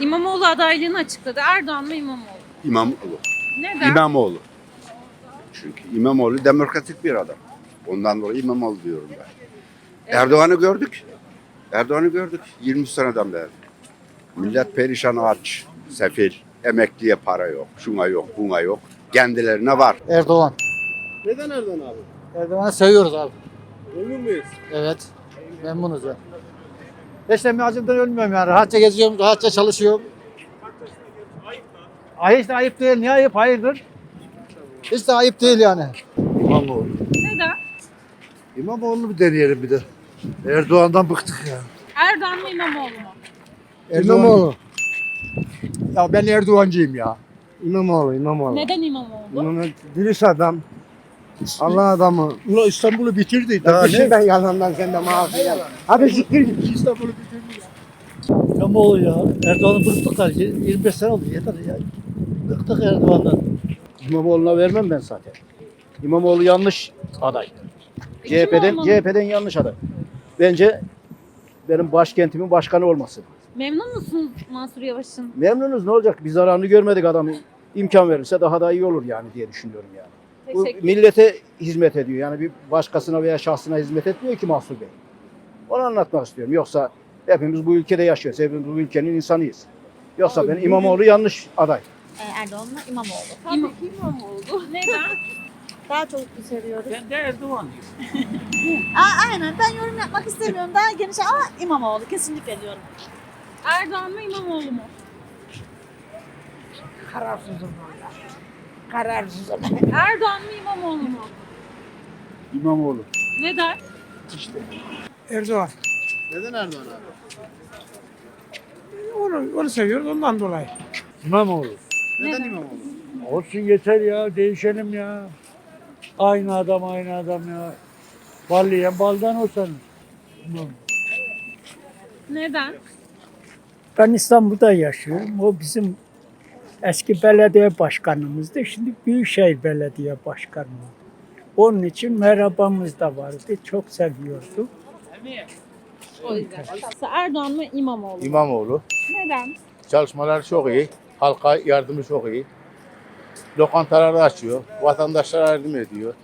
İmamoğlu adaylığını açıkladı. Erdoğan mı İmamoğlu? İmamoğlu. Neden? İmamoğlu. Çünkü İmamoğlu demokratik bir adam. Ondan dolayı İmamoğlu diyorum ben. Erdoğan'ı gördük. Erdoğan'ı gördük 20 seneden beri. Millet perişan aç, sefil, emekliye para yok, şuna yok, buna yok. Kendilerine var. Erdoğan. Neden Erdoğan abi? Erdoğan'ı seviyoruz abi. Memnun muyuz? Evet. Memnunuz ya. De acımdan ölmüyorum yani. Rahatça geziyorum, rahatça çalışıyorum. Ay hiç de ayıp değil. Niye ayıp? Hayırdır? Hiç de ayıp değil yani. İmamoğlu. Neden? İmamoğlu'nu bir deneyelim bir de. Erdoğan'dan bıktık ya. Erdoğan mı İmamoğlu mu? İmamoğlu. Ya ben Erdoğancıyım ya. İmamoğlu, İmamoğlu. Neden İmamoğlu? İmamoğlu dürüst adam. Allah adamı. Ulan İstanbul'u bitirdi. Daha Daha ne? ben yalandan sen de maaşı yap. Hadi siktir git. İstanbul'u bitirdi. İmamoğlu ya. Erdoğan'ı bıktık da 25 sene oldu yeter ya. Bıktık Erdoğan'dan. İmamoğlu'na vermem ben zaten. İmamoğlu yanlış aday. Kim CHP'den? CHP'den yanlış aday. Bence benim başkentimin başkanı olması. Memnun musunuz Mansur Yavaş'ın? Memnunuz ne olacak? Bir zararını görmedik adamı. İmkan verirse daha da iyi olur yani diye düşünüyorum yani. Bu Teşekkür millete hizmet ediyor. Yani bir başkasına veya şahsına hizmet etmiyor ki Mahsur Bey. Onu anlatmak istiyorum. Yoksa hepimiz bu ülkede yaşıyoruz. Hepimiz bu ülkenin insanıyız. Yoksa ben İmamoğlu yanlış aday. Erdoğan'la İmamoğlu. İmam İmamoğlu. Neden? Daha çok seviyoruz. Ben de Erdoğan diyorum. Aa, aynen ben yorum yapmak istemiyorum. Daha geniş ama İmamoğlu kesinlikle diyorum. Erdoğan mı İmamoğlu mu? Kararsızım valla. Kararsızım. Erdoğan mı İmamoğlu mu? İmamoğlu. Neden? Erdoğan. Neden Erdoğan abi? Onu, onu seviyoruz ondan dolayı. İmamoğlu. Neden Neden? İmamoğlu? Olsun yeter ya. Değişelim ya. Aynı adam aynı adam ya. Bal yiyen baldan olsun. Neden? Ben İstanbul'da yaşıyorum. O bizim eski belediye başkanımızdı. Şimdi Büyükşehir Belediye Başkanı. Onun için merhabamız da vardı. Çok seviyorduk. O yüzden. Erdoğan mı İmamoğlu mu? İmamoğlu. Neden? Çalışmalar çok iyi. Halka yardımı çok iyi. Lokantaları açıyor. Vatandaşlara yardım ediyor.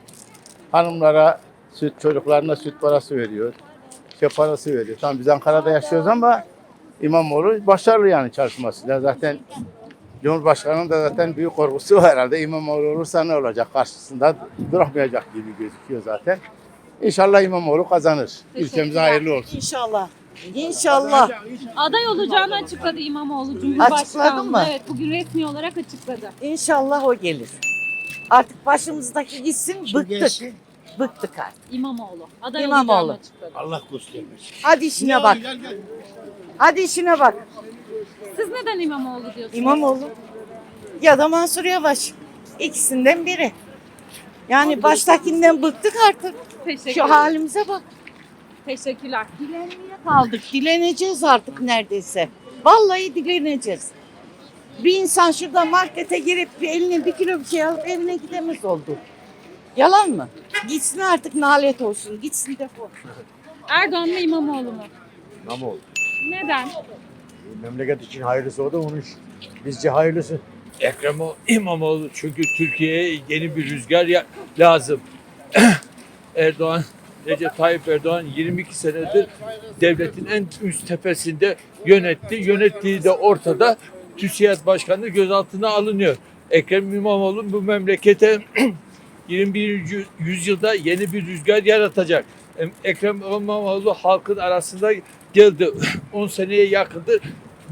Hanımlara süt, çocuklarına süt parası veriyor. Şey parası veriyor. Tamam biz Ankara'da yaşıyoruz ama İmamoğlu başarılı yani çalışmasıyla. Zaten Cumhurbaşkanı'nın da zaten büyük korkusu var herhalde. İmamoğlu olursa ne olacak? Karşısında duramayacak gibi gözüküyor zaten. İnşallah İmamoğlu kazanır. Ülkemize hayırlı olsun. İnşallah. İnşallah. Aday olacağını açıkladı İmamoğlu Açıkladı Cumhurbaşkanlığı. mı? Evet bugün resmi olarak açıkladı. İnşallah o gelir. Artık başımızdaki gitsin bıktık. Bıktık artık. İmamoğlu. Aday İmamoğlu. olacağını açıkladı. Allah göstermesin. Hadi işine bak. Hadi işine bak. Siz neden İmamoğlu diyorsunuz? İmamoğlu ya da Mansur Yavaş. İkisinden biri. Yani baştakinden bıktık artık. Teşekkür Şu halimize bak. Teşekkürler. Dilenmeye kaldık. Dileneceğiz artık neredeyse. Vallahi dileneceğiz. Bir insan şurada markete girip bir eline bir kilo bir şey alıp evine gidemez oldu. Yalan mı? Gitsin artık nalet olsun. Gitsin defol. Erdoğan mı İmamoğlu mu? İmamoğlu. Neden? Memleket için hayırlısı o da onun. Bizce hayırlısı. Ekrem İmamoğlu çünkü Türkiye'ye yeni bir rüzgar ya- lazım. Erdoğan, Recep Tayyip Erdoğan 22 senedir devletin en üst tepesinde yönetti. Yönettiği de ortada. TÜSİAD Başkanı gözaltına alınıyor. Ekrem İmamoğlu bu memlekete 21. yüzyılda yeni bir rüzgar yaratacak. Em- Ekrem İmamoğlu halkın arasında geldi. 10 seneye yakındır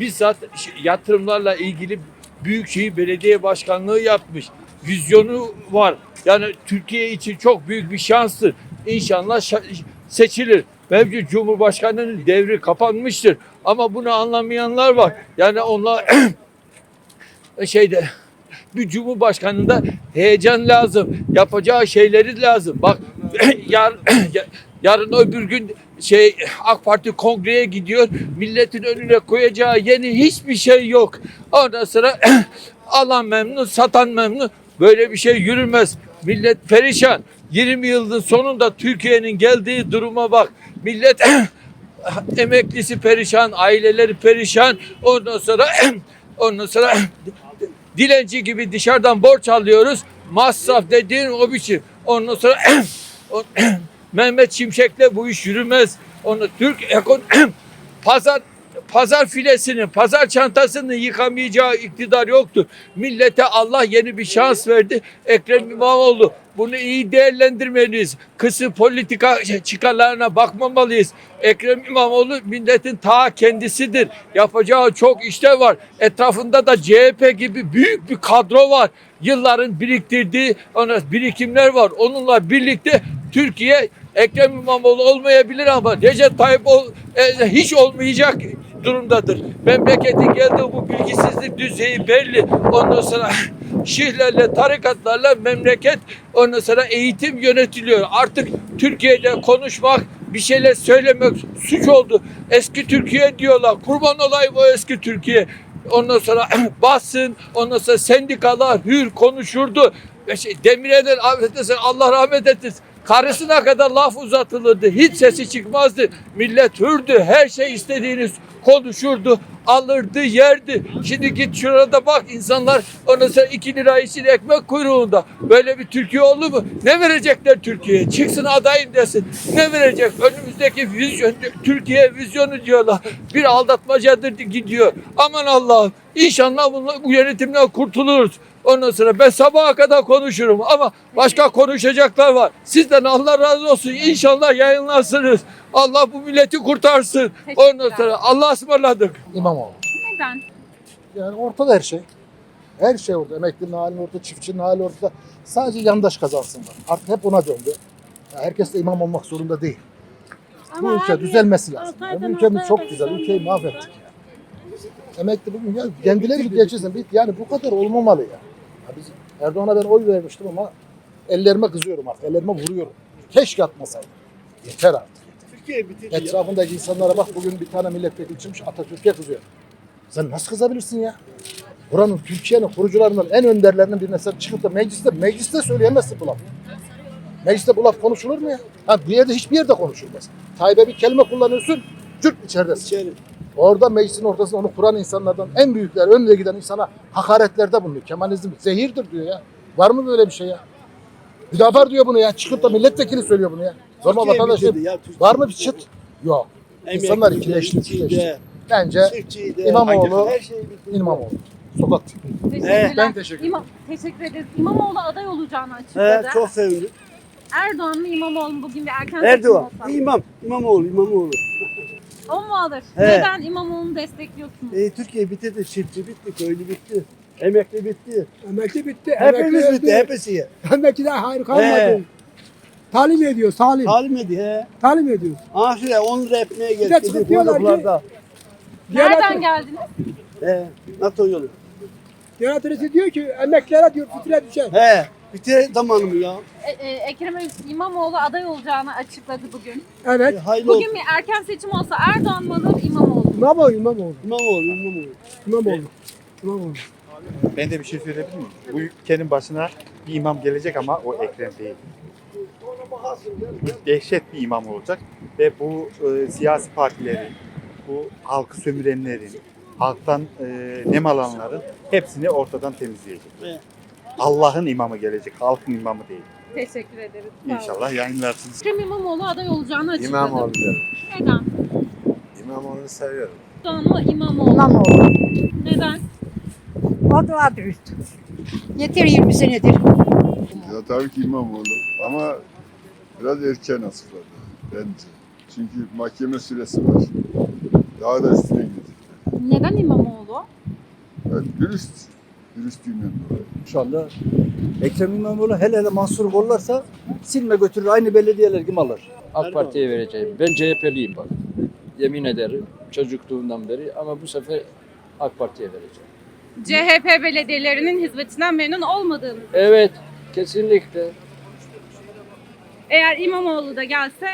bizzat ş- yatırımlarla ilgili Büyükşehir Belediye Başkanlığı yapmış. Vizyonu var. Yani Türkiye için çok büyük bir şanstır. İnşallah şa- seçilir. Mevcut Cumhurbaşkanı'nın devri kapanmıştır. Ama bunu anlamayanlar var. Yani onlar şeyde bir cumhurbaşkanında heyecan lazım. Yapacağı şeyleri lazım. Bak yar, yarın öbür gün şey AK Parti kongreye gidiyor. Milletin önüne koyacağı yeni hiçbir şey yok. Ondan sonra alan memnun, satan memnun. Böyle bir şey yürümez. Millet perişan. 20 yılın sonunda Türkiye'nin geldiği duruma bak. Millet emeklisi perişan, aileleri perişan. Ondan sonra ondan sonra dilenci gibi dışarıdan borç alıyoruz. Masraf dediğin o biçim. Ondan sonra Mehmet Şimşek'le bu iş yürümez. Onu Türk ekon pazar pazar filesini, pazar çantasını yıkamayacağı iktidar yoktur. Millete Allah yeni bir şans verdi. Ekrem İmamoğlu bunu iyi değerlendirmeliyiz. Kısı politika çıkarlarına bakmamalıyız. Ekrem İmamoğlu milletin ta kendisidir. Yapacağı çok işte var. Etrafında da CHP gibi büyük bir kadro var. Yılların biriktirdiği ona birikimler var. Onunla birlikte Türkiye Ekrem İmamoğlu olmayabilir ama Recep Tayyip ol, e, hiç olmayacak durumdadır. Memleketin geldiği bu bilgisizlik düzeyi belli. Ondan sonra şihlerle, tarikatlarla memleket ondan sonra eğitim yönetiliyor. Artık Türkiye'de konuşmak, bir şeyler söylemek suç oldu. Eski Türkiye diyorlar. Kurban olayım o eski Türkiye. Ondan sonra basın, ondan sonra sendikalar hür konuşurdu. Şey, Demirel'den Allah rahmet etsin. Karısına kadar laf uzatılırdı. Hiç sesi çıkmazdı. Millet hürdü. Her şey istediğiniz konuşurdu. Alırdı, yerdi. Şimdi git şurada bak insanlar ondan sonra 2 lira için ekmek kuyruğunda. Böyle bir Türkiye oldu mu? Ne verecekler Türkiye'ye? Çıksın adayım desin. Ne verecek? Önümüzdeki vizyon, Türkiye vizyonu diyorlar. Bir aldatmacadır gidiyor. Aman Allah'ım. İnşallah bunla- bu yönetimden kurtuluruz. Ondan sonra ben sabaha kadar konuşurum ama başka konuşacaklar var. Sizden Allah razı olsun. İnşallah yayınlarsınız. Allah bu milleti kurtarsın. Ondan sonra Allah'a ısmarladık. İmamoğlu. Neden? Yani ortada her şey. Her şey orada. Emeklinin hali ortada, çiftçinin hali ortada. Sadece yandaş kazansınlar. Artık hep ona döndü. Ya herkes de imam olmak zorunda değil. Bu ülke düzelmesi lazım. Ya bu ülkemiz çok güzel. Ülkeyi mahvettik. Emekli bugün ya kendileri bir geçirsin. Bir- Yani bu kadar olmamalı ya. ya biz Erdoğan'a ben oy vermiştim ama ellerime kızıyorum artık. Ellerime vuruyorum. Keşke atmasaydım. Yeter artık. Türkiye bitirdi Etrafındaki insanlara bak bugün bir tane milletvekili çıkmış Atatürk'e kızıyor. Sen nasıl kızabilirsin ya? Buranın Türkiye'nin kurucularından en önderlerinden birine sen çıkıp da mecliste, mecliste söyleyemezsin bu lafı. Mecliste bu laf konuşulur mu ya? Ha bir yerde hiçbir yerde konuşulmaz. Tayyip'e bir kelime kullanıyorsun, cürt içeridesin. İçeri. Orada meclisin ortasında onu kuran insanlardan en büyükler, önde giden insana hakaretlerde bulunuyor. Kemalizm zehirdir diyor ya. Var mı böyle bir şey ya? Hüdapar diyor bunu ya. Çıkıp da milletvekili söylüyor bunu ya. Normal bitirdi ya, Var mı bir çıt? Yok. İnsanlar Emeklide, ikileşti, ikileşti. Bence çiftçide, İmamoğlu- her şey. İmamoğlu. Sokak. Teşekkürler. ben teşekkür ederim. İmam- teşekkür ederiz. İmamoğlu aday olacağını He, açıkladı. çok sevindim. Erdoğan mı İmamoğlu mu bugün bir erken seçim Erdoğan, olsa? İmam, İmamoğlu, İmamoğlu. O mu alır? He. Neden İmamoğlu'nu destekliyorsunuz? E, Türkiye bitirdi, çiftçi bitti, köylü bitti. Emekli bitti. Emekli bitti. Hepimiz emekli bitti, öldü. hepsi. Emekliler hayır kalmadı. He. Talim ediyor, salim. Talim ediyor he. Talim ediyor. Aa şuraya 10 lira ekmeğe de geldi. çıkıp diyorlar ki-. Nereden geldiniz? He, NATO yolu. Yöneticisi diyor ki emeklilere diyor fitre düşer. He, bitir zamanımı ya. E, e, Ekrem İmamoğlu aday olacağını açıkladı bugün. Evet. E, hayırlı olsun. Bugün bir erken seçim olsa Erdoğan mı alır İmamoğlu mu? İmamoğlu, İmamoğlu. İmamoğlu, İmamoğlu. İmamoğlu. İmamoğlu. Ben de bir şey söyleyebilir miyim? Bu ülkenin başına bir imam gelecek ama o Ekrem değil. Dehşet bir imam olacak ve bu e, siyasi partilerin, bu halkı sömürenlerin, halktan e, nem alanların hepsini ortadan temizleyecek. Evet. Allah'ın imamı gelecek, halkın imamı değil. Teşekkür ederiz. Sağ olun. İnşallah yayınlarsınız. Ekrem İmamoğlu aday olacağını açıkladı. İmamoğlu derim. Neden? İmamoğlu'nu seviyorum. Erdoğan mı İmamoğlu? İmamoğlu. Neden? O da dürüst. Yeter 20 senedir. Ya tabii ki İmamoğlu ama biraz erken açıkladı bence. Çünkü mahkeme süresi var. Daha da üstüne gidecek. Neden İmamoğlu? Evet, dürüst. Dürüstlüğünden dolayı. Şu anda Ekrem İmamoğlu hele hele Mansur kollarsa silme götürür aynı belediyeler gibi alır. AK Parti'ye vereceğim. Ben CHP'liyim bak. Yemin ederim çocukluğumdan beri ama bu sefer AK Parti'ye vereceğim. CHP belediyelerinin hizmetinden memnun olmadığını. Evet, kesinlikle. Eğer İmamoğlu da gelse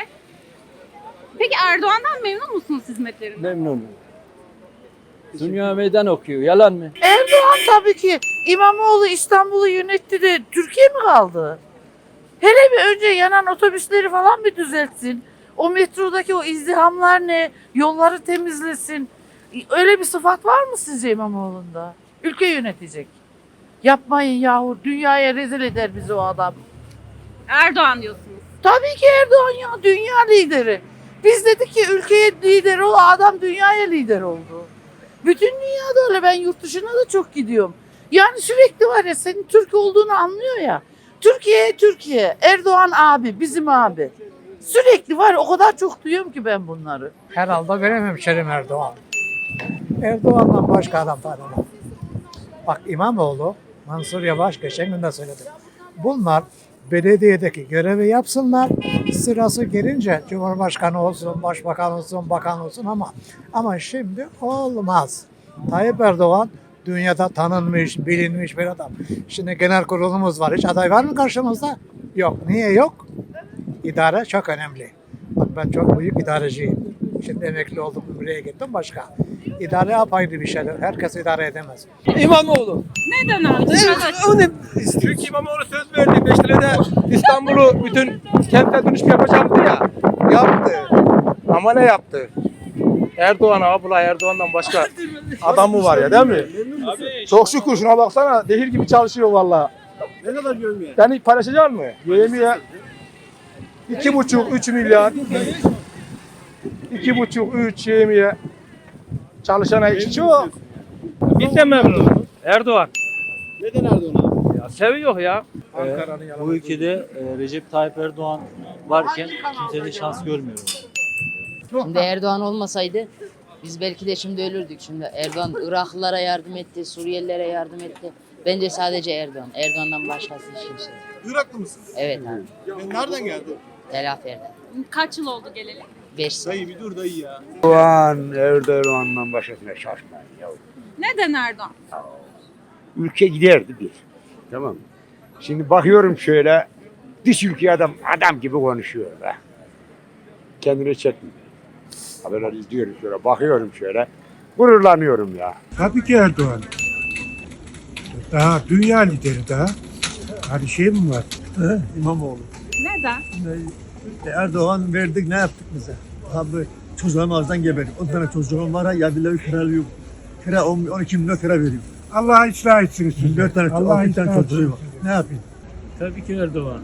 Peki Erdoğan'dan memnun musunuz hizmetlerinden? Memnunum. Dünya meydan okuyor. Yalan mı? Erdoğan tabii ki İmamoğlu İstanbul'u yönetti de Türkiye mi kaldı? Hele bir önce yanan otobüsleri falan bir düzeltsin. O metrodaki o izdihamlar ne? Yolları temizlesin. Öyle bir sıfat var mı sizce İmamoğlu'nda? Ülke yönetecek. Yapmayın yahu. Dünyaya rezil eder bizi o adam. Erdoğan diyorsunuz. Tabii ki Erdoğan ya dünya lideri. Biz dedik ki ülkeye lider ol adam dünyaya lider oldu. Bütün dünyada öyle ben yurt dışına da çok gidiyorum. Yani sürekli var ya senin Türk olduğunu anlıyor ya. Türkiye Türkiye Erdoğan abi bizim abi. Sürekli var o kadar çok duyuyorum ki ben bunları. Herhalde benim hemşerim Erdoğan. Erdoğan'dan başka adam tanımam. Bak İmamoğlu, Mansur Yavaş geçen gün de söyledim. Bunlar belediyedeki görevi yapsınlar. Sırası gelince Cumhurbaşkanı olsun, Başbakan olsun, Bakan olsun ama ama şimdi olmaz. Tayyip Erdoğan dünyada tanınmış, bilinmiş bir adam. Şimdi genel kurulumuz var. Hiç aday var mı karşımızda? Yok. Niye yok? İdare çok önemli. Bak ben çok büyük idareciyim. Şimdi emekli oldum, buraya gittim başka. İdare apayrı bir şeyler. Herkes idare edemez. İmamoğlu. Neden abi? Biraz O ne? Çünkü İmamoğlu söz verdi. Beştere'de İstanbul'u bütün kentsel dönüşüm diye ya. Yaptı. Ama ne yaptı? Erdoğan abla Erdoğan'dan başka adam mı var ya değil mi? Çok şükür şuna baksana dehir gibi çalışıyor vallahi. Ne kadar görmüyor? Yani paylaşacak mı? Yemeğe iki buçuk, üç milyar. İki buçuk, üç yemeğe. Çalışana işçi çok. Bizden memnunum. Erdoğan. Neden Erdoğan abi? Ya seviyor ya. Bu ülkede e, Recep Tayyip Erdoğan varken kimsenin şans görmüyorum. Şimdi Erdoğan olmasaydı biz belki de şimdi ölürdük. Şimdi Erdoğan Iraklılara yardım etti, Suriyelilere yardım etti. Bence sadece Erdoğan. Erdoğan'dan başkası hiç kimse. yok. Iraklı mısın? Evet abi. Nereden geldin? Telaferden. kaç yıl oldu geleli? 5 sene. Dayı bir dur dayı ya. Erdoğan, Erdoğan'dan başkasına şaşmayın ya. Neden Erdoğan? Ülke giderdi bir. Tamam mı? Şimdi bakıyorum şöyle dış ülke adam adam gibi konuşuyor be. Kendini çekmiyor. Haberler izliyorum şöyle bakıyorum şöyle. Gururlanıyorum ya. Tabii ki Erdoğan. Daha dünya lideri daha. Hadi şey mi var? İmamoğlu. Neden? Erdoğan verdik ne yaptık bize? Abi çocuğum ağızdan geberdik. 10 tane çocuğum var ya bile kiralıyor. Kira 10, 12 milyon kira veriyor. Allah ıslah etsin sizi. 4 tane, Allah 12 tane çocuğu var. Ne yapayım? Tabii ki Erdoğan.